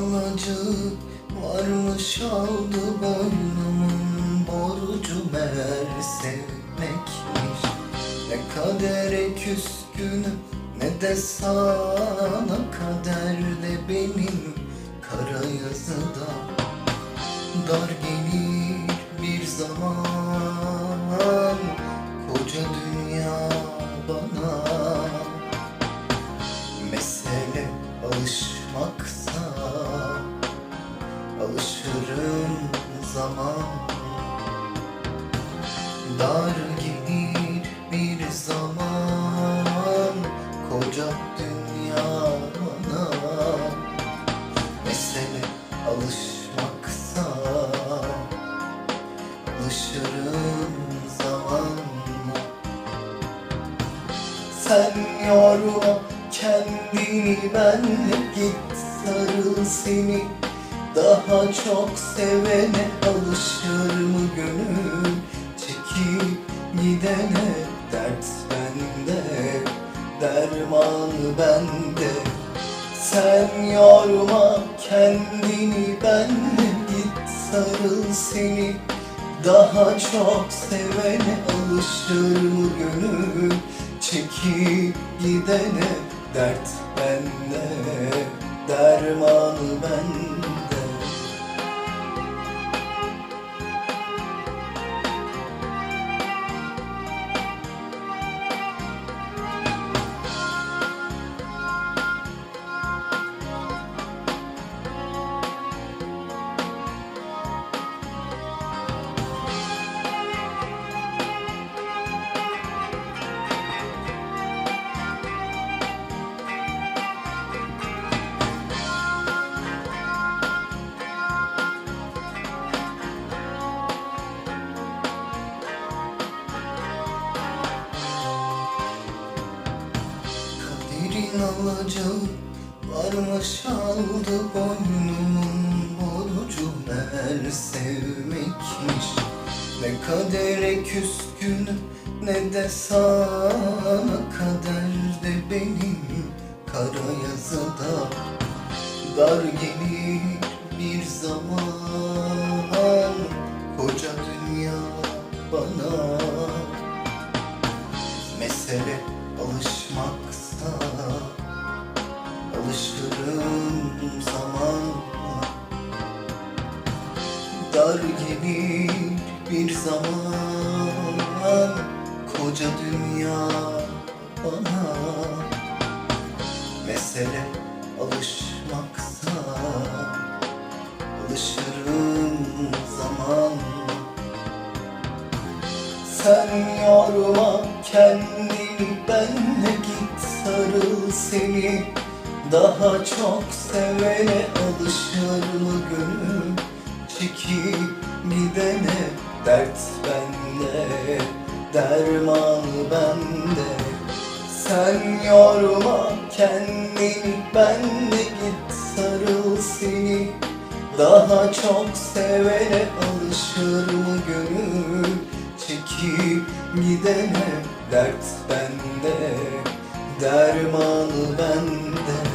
alacı varmış aldı boynumun borcu meğer sevmekmiş. Ne kadere küskünüm ne de sana kaderde benim kara yazıda Dar gelir alışırım zaman. Dar gelir bir zaman. Koca dünya bana Mesele alışmaksa. Alışırım zamanla sen yorma kendini benle git sarıl seni Daha çok sevene alışır mı gönül? Çekip gidene dert bende Dermanı bende. Sen yorma kendini benle git sarıl seni. Daha çok sevene alışır mı gönül? Çekip gidene dert bende Dermanı bende Alacağı varmış aldı boynumun borcu meğer sevmekmiş Ne kadere küskünüm ne de sana kaderde benim. Kara yazıda Dar gelir bir zaman Alışırım zamanla. Dar gelir bir zaman Koca dünya bana. Mesele alışmaksa Alışırım zamanla. Sen yorma kendini benle git sarıl seni Daha çok sevene alışır mı gönül? Çekip gidene dert bende Dermanı bende. Sen yorma kendini benle git sarıl seni. Daha çok sevene alışır mı gönül? Çekip gidene dert bende Dermanı bende